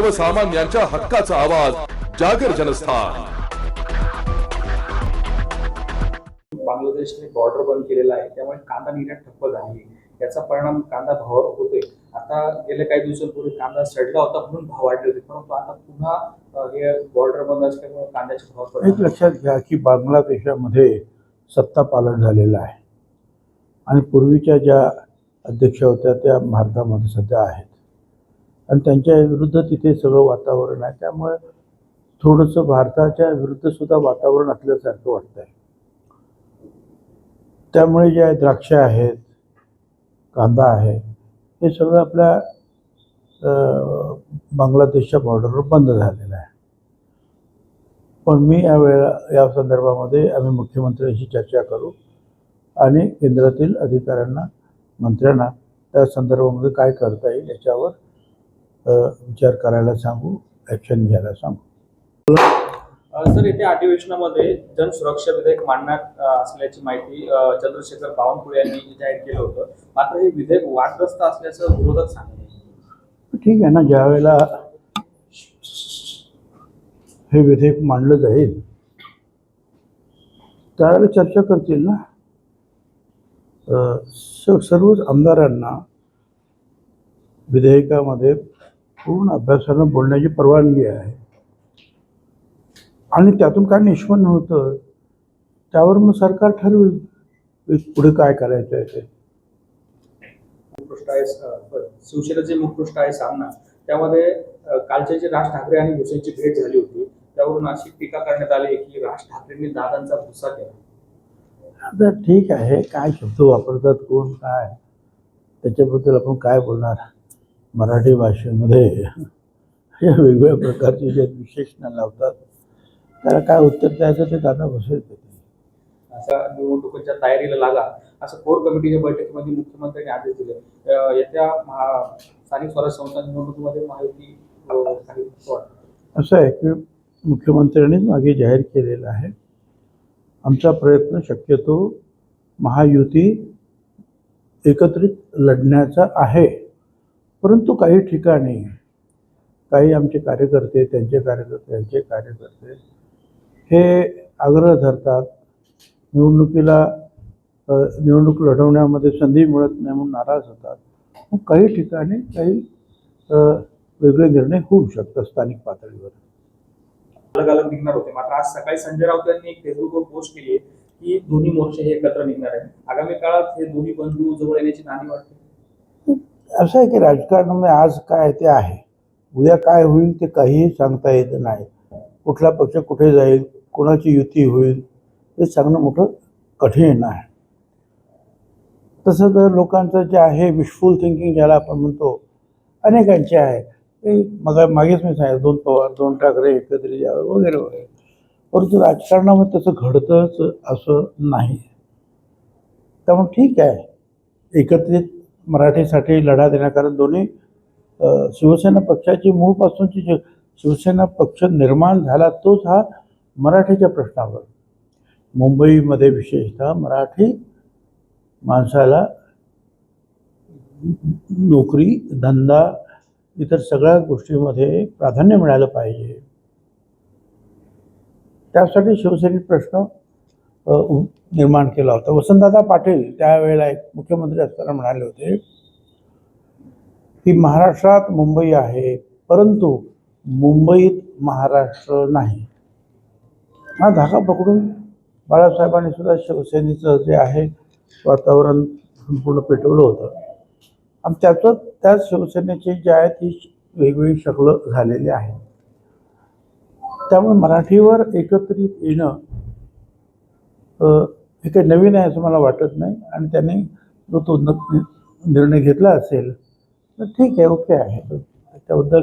सर्वसामान्यांच्या हक्काचा आवाज जागर जनस्थान. बांगलादेशने बॉर्डर बंद केलेला आहे त्यामुळे कांदा निर्यात ठप्प झाली. याचा परिणाम कांदा भावावर होतोय. आता गेल्या काही दिवसांपूर्वी कांदा सडला होता म्हणून भाव वाढले होते परंतु आता पुन्हा हे बॉर्डर बंद असल्यामुळे कांद्याचे भाव एक लक्षात घ्या की बांगलादेशामध्ये सत्ता पालट झालेलं आहे. आणि पूर्वीच्या ज्या अध्यक्ष होत्या त्या भारतामध्ये सध्या आहेत. आणि त्यांच्या विरुद्ध तिथे सगळं वातावरण आहे. त्यामुळे थोडंसं भारताच्या विरुद्ध सुद्धा वातावरण असल्यासारखं वाटतं आहे त्यामुळे जे द्राक्ष आहेत कांदा आहे हे सगळं आपल्या बांगलादेशच्या बॉर्डरवर बंद झालेलं आहे. पण मी यावेळेला या संदर्भामध्ये आम्ही मुख्यमंत्र्यांशी चर्चा करू आणि केंद्रातील अधिकाऱ्यांना मंत्र्यांना त्या संदर्भामध्ये काय करता येईल याच्यावर विचार करायला सांगू ॲक्शन घ्यायला सांगू. सर येत्या अधिवेशनामध्ये जनसुरक्षा विधेयक मांडण्यात अ, असल्याची माहिती चंद्रशेखर बावनकुळे यांनी जाहीर केलं होतं. मात्र हे विधेयक वादग्रस्त असल्याचं विरोधक सांगत ठीक आहे ना ज्या वेळेला हे विधेयक मांडलं जाईल त्यावेळेला चर्चा करतील ना. सर्वच आमदारांना विधेयकामध्ये पूर्ण अभ्यासानं बोलण्याची परवानगी आहे. आणि त्यातून काय निष्पन्न होतं? त्यावर मग सरकार ठरवेल. पुढे काय करायचं आहे ते. शिवसेनेचे मुखपृष्ठ आहे सामना. त्यामध्ये कालचे जे राज ठाकरे आणि भुसेंची भेट झाली होती त्यावरून अशी टीका करण्यात आली की राज ठाकरेंनी दादांचा भुसा केला. आता ठीक आहे. काय शब्द वापरतात कोण काय? त्याच्याबद्दल आपण काय बोलणार? मराठी भाषेमध्ये या वेगवेगळ्या प्रकारचे जे विशेषणं लावतात त्याला काय उत्तर द्यायचं ते दादा बसेल असा निवडणुकीच्या तयारीला लागा. असं कोर कमिटीच्या बैठकीमध्ये मुख्यमंत्र्यांनी आदेश दिले. येत्या महा स्थानिक स्वराज्य संस्था निवडणुकीमध्ये वाटतं असं आहे की मुख्यमंत्र्यांनीच मागे जाहीर केलेलं आहे. आमचा प्रयत्न शक्यतो महायुती एकत्रित लढण्याचा आहे. परंतु काही ठिकाणी काही आमचे कार्यकर्ते त्यांचे कार्यकर्ते यांचे कार्यकर्ते हे आग्रह धरतात निवडणुकीला निवडणूक लढवण्यामध्ये संधी मिळत नाही म्हणून नाराज होतात. मग काही ठिकाणी काही वेगळे निर्णय होऊ शकतात स्थानिक पातळीवर. अलग अलग निघणार होते. मात्र आज सकाळी संजय राऊत यांनी एक फेसबुकवर पोस्ट केली आहे की दोन्ही मोर्चे हे एकत्र निघणार आहे आगामी काळात हे दोन्ही बंधू जवळ येण्याची नाणी वाटते असं आहे की राजकारणामध्ये आज काय ते आहे. उद्या काय होईल ते काहीही सांगता येत नाही. कुठला पक्ष कुठे जाईल कोणाची युती होईल हे सांगणं मोठं कठीण आहे. तसं तर लोकांचं जे आहे विशफुल थिंकिंग ज्याला आपण म्हणतो अनेकांचे आहे. ते मग मागेच मी सांगितलं दोन पवार दोन ठाकरे एकत्रित यावं वगैरे वगैरे. परंतु राजकारणामध्ये तसं घडतंच असं नाही. त्यामुळे ठीक आहे. एकत्रित मराठीसाठी लढा देण्याकारण दोन्ही शिवसेना पक्षाची मूळपासूनची जे शिवसेना पक्ष निर्माण झाला तोच हा मराठीच्या प्रश्नावर. मुंबईमध्ये विशेषतः मराठी माणसाला नोकरी धंदा इतर सगळ्या गोष्टीमध्ये प्राधान्य मिळालं पाहिजे. त्यासाठी शिवसेनेत प्रश्न निर्माण केला होता. वसंतदादा पाटील त्यावेळेला एक मुख्यमंत्री असताना म्हणाले होते की महाराष्ट्रात मुंबई आहे परंतु मुंबईत महाराष्ट्र नाही. हा धागा पकडून बाळासाहेबांनी सुद्धा शिवसेनेचं जे आहे वातावरण संपूर्ण पेटवलं होतं. आणि त्याचं त्याच शिवसेनेची जी आहे ती वेगवेगळी शकलं झालेली आहे त्यामुळे मराठीवर एकत्रित येणं हे काही नवीन आहे असं मला वाटत नाही आणि त्याने जो तो निर्णय घेतला असेल तर ठीक आहे ओके आहे. त्याबद्दल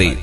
Santarém.